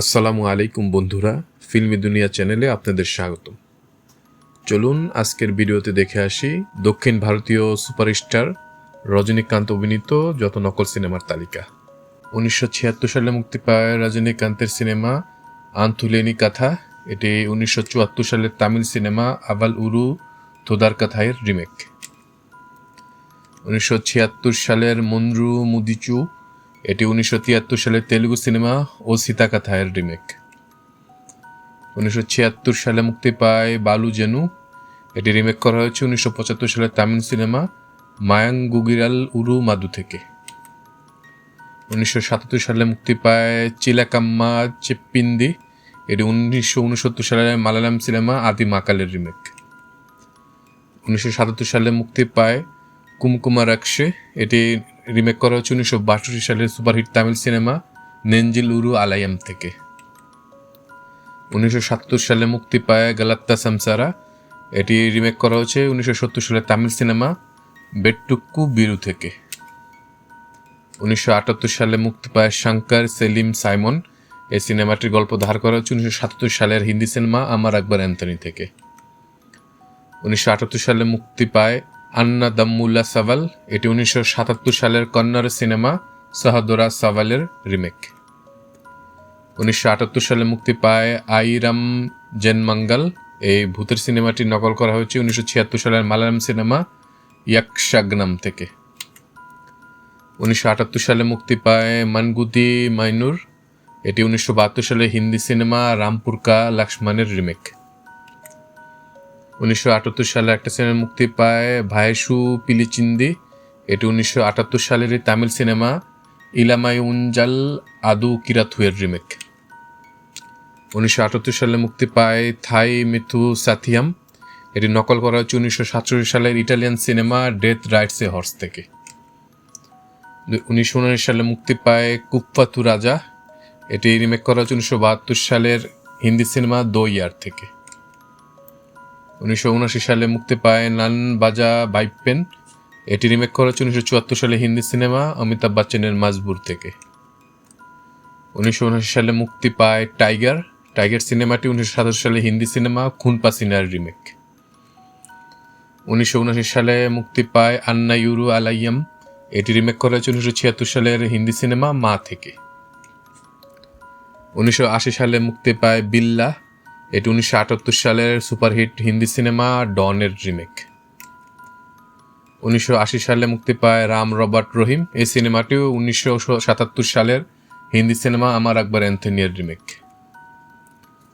আসসালামু আলাইকুম বন্ধুরা, ফিল্মি দুনিয়া চ্যানেলে আপনাদের স্বাগত চলুন আজকের ভিডিওতে দেখে আসি দক্ষিণ ভারতীয় সুপারস্টার রজনীকান্ত অভিনীত যত নকল সিনেমার তালিকা। উনিশশো ছিয়াত্তর সালে মুক্তি পায় রজনীকান্তের সিনেমা আন্থুলেনি কাথা। এটি উনিশশো চুয়াত্তর সালের তামিল সিনেমা আবাল উরু তোদার কাথায়ের রিমেক। উনিশশো ছিয়াত্তর সালের মন্দ্রু মুদিচু এটি উনিশশো তিয়াত্তর সালের তেলুগু সিনেমা ও সীতাকাথায়ের রিমেক। উনিশশো ছিয়াত্তর সালে মুক্তি পায় বালু জেনু। এটি রিমেক করা হয়েছে উনিশশো পঁচাত্তর সালের তামিল সিনেমা মায়াং গুগিরাল উরু মাদু থেকে। উনিশশো সাতাত্তর সালে মুক্তি পায় চিলাকাম্মা চেপ্পিন্দি। এটি উনিশশো উনসত্তর সালের মালায়ালাম সিনেমা আদি মাকালের রিমেক। উনিশশো সাতাত্তর সালে মুক্তি পায় কুমকুমার আকশে এটি রিমেক করা হচ্ছে উনিশশো বাষট্টি সালের সুপারহিট তামিল সিনেমা নেঞ্জিল উরু আলায়াম থেকে। উনিশশো সাতাত্তর সালে মুক্তি পায় গালাত্তা সামসারা। এটি রিমেক করা হয়েছে উনিশশো সত্তর সালের তামিল সিনেমা বেট্টুক্কু বিরু থেকে। উনিশশো আটাত্তর সালে মুক্তি পায় শঙ্কর সেলিম সাইমন। এই সিনেমাটির গল্প ধার করা হচ্ছে উনিশশো সাতাত্তর সালের হিন্দি সিনেমা আমার আকবর অ্যান্থনি থেকে। উনিশশো আটাত্তর সালে মুক্তি পায় আন্না দাম্মুল্লা সাভাল, এটি উনিশশো সাতাত্তর সালের কন্নড় সিনেমা সাহাদোরা সাভালের রিমেক। উনিশশো আটাত্তর সালে মুক্তি পায় আইরাম জেনমাঙ্গাল। এই ভূতের সিনেমাটি নকল করা হয়েছে উনিশশো ছিয়াত্তর সালের মালায়ালাম সিনেমা ইয়াকশাগনাম থেকে। উনিশশো আটাত্তর সালে মুক্তি পায় মানগুদি মাইনুর। এটি উনিশশো বাহাত্তর সালে হিন্দি সিনেমা রামপুরকা লক্ষ্মণের রিমেক। উনিশশো আটাত্তর সালে একটা সিনেমা মুক্তি পায় ভাইসু পিলিচিন্দি। এটি উনিশশো সালেরই তামিল সিনেমা ইলামাই উনজাল আদু কিরাথুয়ের রিমেক। উনিশশো আটাত্তর সালে মুক্তি পায় থাই মিথু সাথিয়াম। এটি নকল করা হচ্ছে উনিশশো সালের Italian cinema death rides a horse থেকে। উনিশশো উনিশ সালে মুক্তি পায় কুপ্পাতু রাজা। এটি রিমেক করা হচ্ছে উনিশশো সালের হিন্দি সিনেমা দো ইয়ার থেকে। উনিশশো উনআশি সালে মুক্তি পায় নান বাজা বাইপেন। এটি রিমেক করা হচ্ছে উনিশশো চুয়াত্তর সালে হিন্দি সিনেমা অমিতাভ বচ্চনের মাজবুর থেকে। উনিশশো উনআশি সালে মুক্তি পায় টাইগার। টাইগার সিনেমাটি উনিশশো সাতাশ সালে হিন্দি সিনেমা খুন পাসিনার রিমেক উনিশশো উনআশি সালে মুক্তি পায় আন্না ইউরু আলাইয়াম। এটি রিমেক করা হয়েছে উনিশশো ছিয়াত্তর সালের হিন্দি সিনেমা মা থেকে। উনিশশো আশি সালে মুক্তি পায় বিল্লা। এটি উনিশশো আটাত্তর সালের সুপারহিট হিন্দি সিনেমা ডনের রিমেক। উনিশশো আশি সালে মুক্তি পায় রাম রবার্ট রহিম। এই সিনেমাটিও উনিশশো সাতাত্তর সালের হিন্দি সিনেমা আমার আকবর অ্যান্থনিয়ার রিমেক।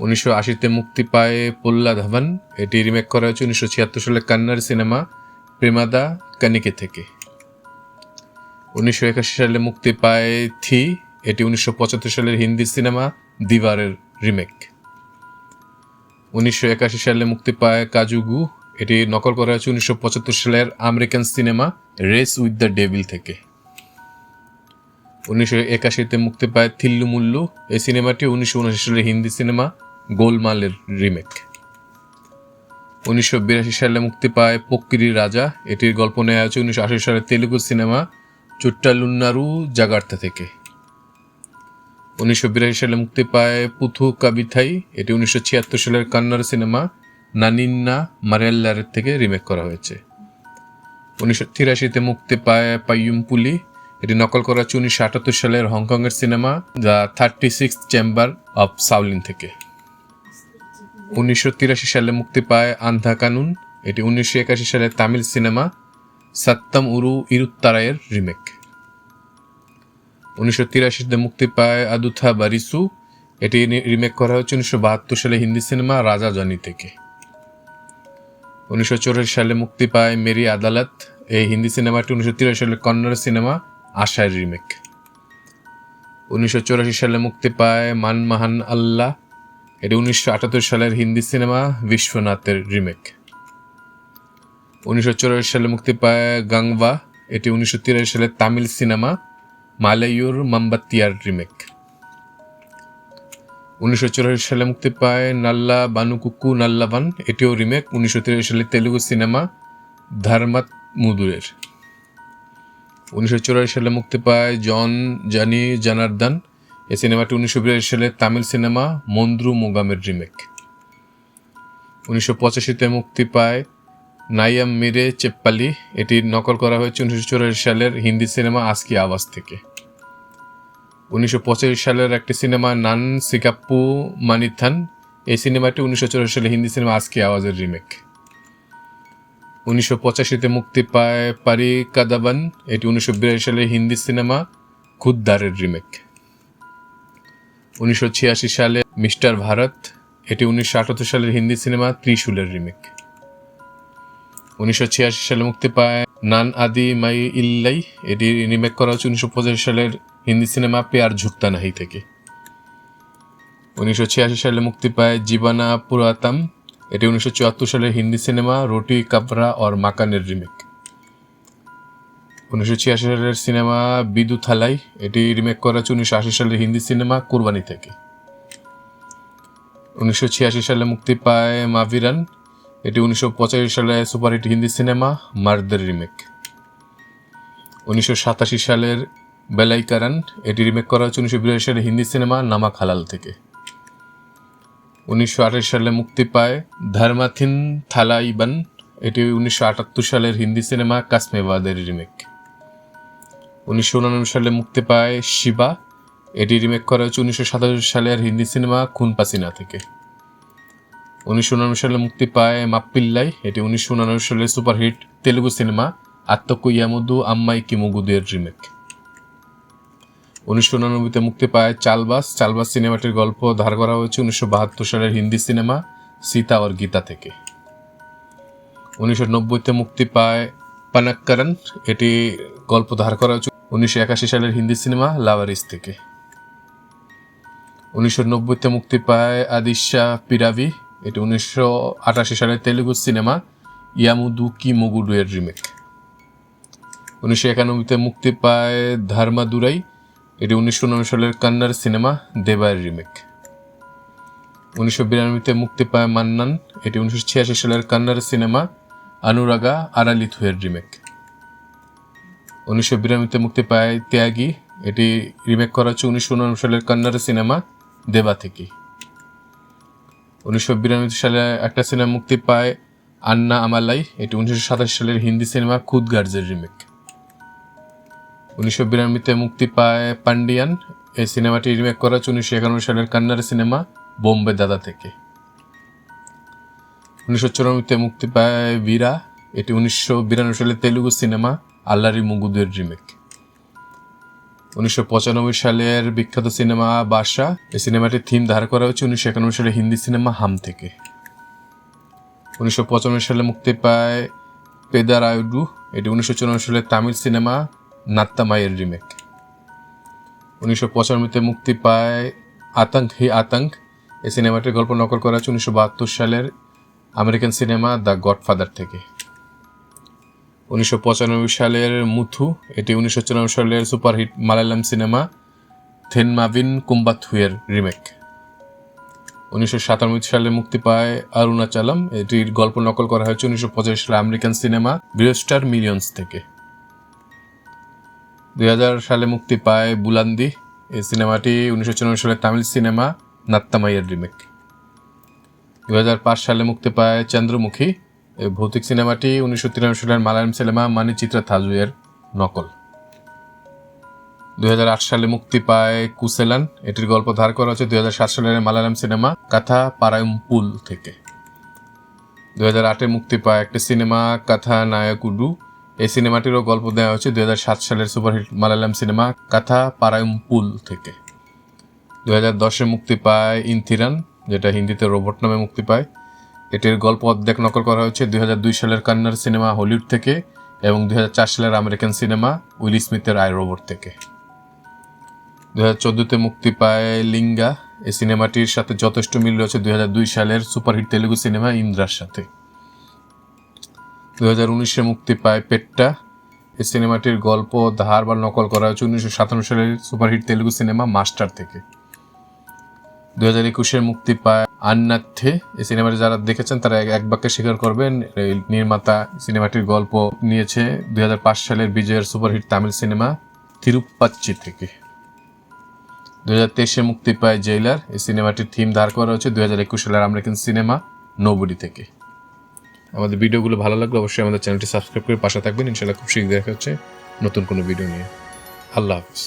উনিশশো আশিতে মুক্তি পায় পোল্লা ধাভান এটি রিমেক করা হয়েছে উনিশশো ছিয়াত্তর সালের কান্নার সিনেমা প্রেমাদা কানিকে থেকে। উনিশশো একাশি সালে মুক্তি পায় থি। এটি উনিশশো পঁচাত্তর সালের হিন্দি সিনেমা দিবারের রিমেক। উনিশশো একাশি সালে মুক্তি পায় কাজুগু এটি নকল করা হয়েছে উনিশশো পঁচাত্তর সালের American cinema race with the devil থেকে। উনিশশো একাশিতে মুক্তি পায় থিল্লু মুল্লু। এই সিনেমাটি উনিশশো উনআশি সালের হিন্দি সিনেমা গোলমালের রিমেক। উনিশশো বিরাশি সালে মুক্তি পায় পক্কিরি রাজা। এটির গল্প নেওয়া হয়েছে উনিশশো আশি সালের তেলুগু সিনেমা চুট্টালুন্নারু জাগার্তা থেকে। উনিশশো বিরাশি সালে মুক্তি পায় পুথু কাবিথাই। এটি উনিশশো ছিয়াত্তর সালের কান্নার সিনেমা নানিন্না মারেল্লারের থেকে রিমেক করা হয়েছে। উনিশশো তিরাশিতে মুক্তি পায় পাইয়ুমপুলি। এটি নকল করা হচ্ছে উনিশশো আটাত্তর সালের হংকংয়ের cinema the thirty six chamber of Shaolin থেকে। উনিশশো তিরাশি সালে মুক্তি পায় আন্ধা কানুন। এটি উনিশশো একাশি সালের তামিল সিনেমা সত্যম উরু ইরুত্তারায়ের রিমেক। উনিশশো তিরাশিতে মুক্তি পায় আদুথা বারিসু। এটি রিমেক করা হচ্ছে উনিশশো বাহাত্তর সালে হিন্দি সিনেমা রাজা জনি থেকে। উনিশশো সালে মুক্তি পায় মেরি আদালত। এই হিন্দি সিনেমাটি উনিশশো তিরাশি সালে কন্নড় সিনেমা আশার রিমেক উনিশশো সালে মুক্তি পায় মানমাহান আল্লাহ। এটি উনিশশো আটাত্তর সালের হিন্দি সিনেমা বিশ্বনাথের রিমেক উনিশশো সালে মুক্তি পায় গাংবা এটি উনিশশো তিরাশি সালের তামিল সিনেমা মালায়ুর মাম্বাতিয়ার রিমেক। উনিশশো চুরাশি সালে মুক্তি পায় নাল্লা বানুকুকু নাল্লাবান এটিও রিমেক। উনিশশো তিরাশি সালে তেলুগু সিনেমা ধর্মাত মুদুরের। উনিশশো চুরাশি সালে মুক্তি পায় জন জানি জানার্দান। এই সিনেমাটি উনিশশো বিরাশি সালে তামিল সিনেমা মন্দ্রু মোগামের রিমেক। উনিশশো পঁচাশিতে মুক্তি পায় নাইয়াম মিরে চেপ্পালি, এটি নকল করা হয়েছে উনিশশো চুরাশি সালের হিন্দি সিনেমা আজকি আওয়াজ থেকে। উনিশশো পঁচাশি সালের একটি সিনেমা নান সিকাপ্পু মানিথান, এই সিনেমাটি উনিশশো চুরাশি সালে হিন্দি সিনেমা আজকি আওয়াজের রিমেক। উনিশশো পঁচাশিতে মুক্তি পায় পারি কাদাবান, এটি উনিশশো বিরাশি সালে হিন্দি সিনেমা খুদ্দারের রিমেক। উনিশশো ছিয়াশি সালে মিস্টার ভারত, এটি উনিশশো আটাত্তর সালের হিন্দি সিনেমা ত্রিশুলের রিমেক। উনিশশো ছিয়াশি সালে মুক্তি পায় নান আদি মাই ইল্লাই। এটি রিমেক করা হচ্ছে উনিশশো পঁচাশি সালের হিন্দি সিনেমা পেয়ার ঝুকতা নাহি থেকে। উনিশশো ছিয়াশি সালে মুক্তি পায় জীবানা পুরাতাম। এটি উনিশশো চুয়াত্তর সালের হিন্দি সিনেমা রোটি কাপড়া और মাকানের রিমেক উনিশশো ছিয়াশি সালের সিনেমা বিদু থালাই। এটি রিমেক করা হচ্ছে উনিশশো আশি সালের হিন্দি সিনেমা কুরবানি থেকে। উনিশশো ছিয়াশি সালে মুক্তি পায় মাভিরান। এটি উনিশশো পঁচাশি সালে সুপারহিট হিন্দি সিনেমা মার্দের রিমেক। উনিশশো সাতাশি সালের বেলাইকারান এটি রিমেক করা হয়েছে উনিশশো বিরাশি সালে হিন্দি সিনেমা নামা খালাল থেকে। উনিশশো আঠাশ সালে মুক্তি পায় ধর্মাথিন থালাইবান এটি উনিশশো আটাত্তর সালের হিন্দি সিনেমা কাশ্মেবাদের রিমেক। উনিশশো সালে মুক্তি পায় শিবা, এটি রিমেক করা হয়েছে উনিশশো সাতাশি সালের হিন্দি সিনেমা খুন পাসিনা থেকে। উনিশশো উনানব্বই সালে মুক্তি পায় মাপ্পিল্লাই। এটি উনিশশো উনানব্বই সালের সুপারহিট তেলুগু সিনেমা আত্মকু ইয়ামুদু আম্মাই কিমুগুদের রিমেক। উনিশশো উনানব্বইতে মুক্তি পায় চালবাস। চালবাস সিনেমাটির গল্প ধার করা হয়েছে উনিশশো বাহাত্তর সালের হিন্দি সিনেমা সীতা और গীতা থেকে। উনিশশো নব্বইতে মুক্তি পায় পানাক্কারন এটি গল্প ধার করা হয়েছে উনিশশো একাশি সালের হিন্দি সিনেমা লাভারিস থেকে। উনিশশো নব্বইতে মুক্তি পায় আদিশা পিরাভি। এটি উনিশশো আটাশি সালের তেলুগু সিনেমা ইয়ামুদু কি মুগুডু এর রিমেক উনিশশো একানব্বইতে মুক্তি পায় ধর্মাদুরাই এটি উনিশশো উনআশি সালের কান্নার সিনেমা দেবায়ের রিমেক উনিশশো বিরানব্বইতে মুক্তি পায় মান্নান। এটি উনিশশো ছিয়াশি সালের কান্নার সিনেমা অনুরাগা আরালিথুয়ের রিমেক উনিশশো বিরানব্বইতে মুক্তি পায় ত্যাগী। এটি রিমেক করা হচ্ছে উনিশশো উনআশি সালের কান্নার সিনেমা দেবা থেকে। উনিশশো বিরানব্বই সালে একটা সিনেমা মুক্তি পায় আন্না আমালাই। এটি উনিশশো সাতাশি সালের হিন্দি সিনেমা খুদ গার্জের রিমেক। উনিশশো বিরানব্বইতে মুক্তি পায় পান্ডিয়ান এই সিনেমাটি রিমেক করা হচ্ছে উনিশশো একানব্বই সালের কান্নার সিনেমা বোম্বে দাদা থেকে। উনিশশো চুরানব্বইতে মুক্তি পায় বীরা। এটি উনিশশো বিরানব্বই সালের তেলুগু সিনেমা আল্লারি মুগুদের রিমেক। উনিশশো পঁচানব্বই সালের বিখ্যাত সিনেমা বাদশা এই সিনেমাটির থিম ধার করা হয়েছে উনিশশো একানব্বই সালের হিন্দি সিনেমা হাম থেকে। উনিশশো পঁচানব্বই সালে মুক্তি পায় পেদার পেদারায়ুডু এটি উনিশশো সালের তামিল সিনেমা নাত্তামাইয়ের রিমেক উনিশশো পঁচানব্বইতে মুক্তি পায় আতঙ্ক, হি আতঙ্ক, এই সিনেমাটির গল্প নকল করা হয়েছে উনিশশো বাহাত্তর সালের আমেরিকান সিনেমা দ্য গডফাদার থেকে। উনিশশো পঁচানব্বই সালের মুথু, এটি উনিশশো চুরানব্বই সালের সুপারহিট মালায়ালাম সিনেমা থেনমাভিন কুম্বাথুয়ের রিমেক। উনিশশো সাতানব্বই সালে মুক্তি পায় অরুণাচলম, এটির গল্প নকল করা হয়েছে উনিশশো পঁচাশি সালে আমেরিকান সিনেমা ব্রিয়স্টার মিলিয়ন্স থেকে। দুই হাজার সালে মুক্তি পায় বুলান্দি, এই সিনেমাটি উনিশশো চুরানব্বই সালে তামিল সিনেমা নাত্তামাইয়ের রিমেক। দুই হাজার পাঁচ সালে মুক্তি পায় চন্দ্রমুখী ভৌতিক সিনেমাটি উনিশশো তিরানব্বই সালের মালায়ালাম সিনেমা মানিচিত্রা থাজুয়ের নকল। দুই হাজার আট সালে মুক্তি পায় কুসেলান। এটির গল্প ধার করা হচ্ছে দুই সালের মালায়ালাম সিনেমা কাথা পারায়মপুল থেকে। দুই আটে মুক্তি পায় একটি সিনেমা কাথা নায়কুডু। এই সিনেমাটিরও গল্প দেওয়া হয়েছে দুই হাজার সাত সালের সুপারহিট মালায়ালাম সিনেমা কাথা পারায়মপুল থেকে। দু হাজার দশে মুক্তি পায় ইনথিরান, যেটা হিন্দিতে রোবট নামে মুক্তি পায়। এটির গল্প অর্ধেক নকল করা হয়েছে দুই হাজার দুই সালের কান্নার সিনেমা হলিউড থেকে এবং দুই হাজার চার সালের আমেরিকান সিনেমা উইলি স্মিথের আই, রোবট থেকে। দু হাজার মুক্তি পায় লিঙ্গা। এই সিনেমাটির সাথে যথেষ্ট মিল রয়েছে দুই সালের সুপারহিট তেলুগু সিনেমা ইন্দ্রার সাথে। দু হাজার উনিশে মুক্তি পায় পেট্টা। এই সিনেমাটির গল্প ধার বা নকল করা হয়েছে উনিশশো সাতান্ন সালের সুপারহিট তেলুগু সিনেমা মাস্টার থেকে। দু হাজার একুশে মুক্তি পায় আন্নাথে, এই সিনেমাটি যারা দেখেছেন, তারা এক বাক্যে স্বীকার করবেন নির্মাতা সিনেমাটির গল্প নিয়েছে দুই হাজার পাঁচ সালের বিজয়ের সুপারহিট তামিল সিনেমা তিরুপাচ্চি থেকে। দু হাজার তেইশে মুক্তি পায় জেইলার, এই সিনেমাটির থিম ধার করা হয়েছে দু হাজার একুশ সালের আমেরিকান সিনেমা, নোবডি থেকে। আমাদের ভিডিওগুলো ভালো লাগলে অবশ্যই আমাদের চ্যানেলটি সাবস্ক্রাইব করে পাশে থাকবেন। ইনশাল্লাহ খুব শীঘ্র দেখা হচ্ছে নতুন কোনো ভিডিও নিয়ে। আল্লাহ হাফিজ।